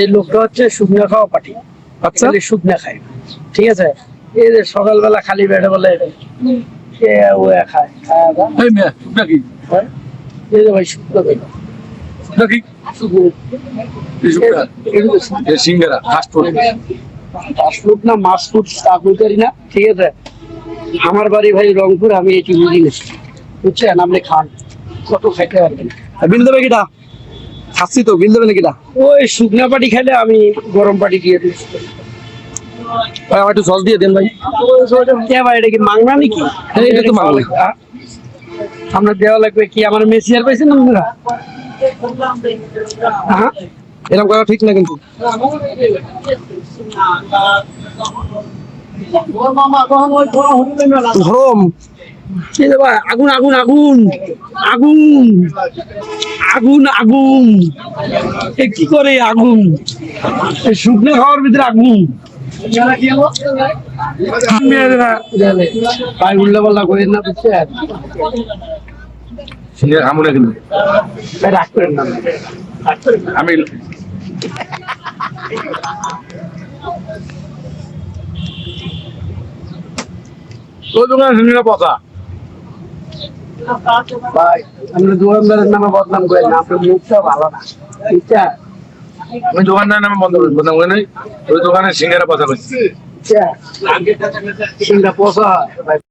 এই লোকটা হচ্ছে শুকনো খাওয়া পার্টি। আচ্ছা। শুকনো খায়। ঠিক আছে? এই যে সকালবেলা খালি বেড়ে বলে কে ও খায় খায় এই মেয়ে শুকনা কি। এই যে ভাই শুকনো খায় শুকনা কি? শুকনো এই শুকনা। এগুলো তো শুকনো। এই সিঙ্গারা ফাস্ট ফুড না মাছ ফুড তা করি না। ঠিক আছে? আমার বাড়ি ভাই রংপুর আমি এটি বুঝি বুঝছেন? আপনি খান। কত খাইতে পারবেন? বিল দেবে কিটা? খাচ্ছি তো বিল দেবে নাকিটা ওই শুকনা পাটি খেলে আমি গরম পাটি দিয়ে দিচ্ছি ভাই আমার একটু সস দিয়ে দেন ভাই। কে ভাই এটা কি মাংনা নাকি? হ্যাঁ, এটা তো মাংনা। দেওয়া লাগবে কি আমার মেসিয়ার পাইছেন আপনারা হ্যাঁ এরকম করা ঠিক না কিন্তু। আগুন আগুন আগুন আগুন আগুন আগুন। এ কি করে আগুন? শুকনো খাওয়ার ভিতরে আগুন। ভাই উল্লা পাল্লা করেন না বুঝছেন? সিঙ্গারা কিন্তু। রাগ করেন না। আমি দোকানে সিঙ্গারা পচা। ভাই আমরা দোকানদারের নামে বদনাম করি না আপনার মুখটা ভালো না। ইচ্ছা? আমি দোকানদারের নামে বন্ধ করি বদনাম করে ওই দোকানে সিঙ্গারা পচা করছি সিঙ্গা পচা হয়। ভাই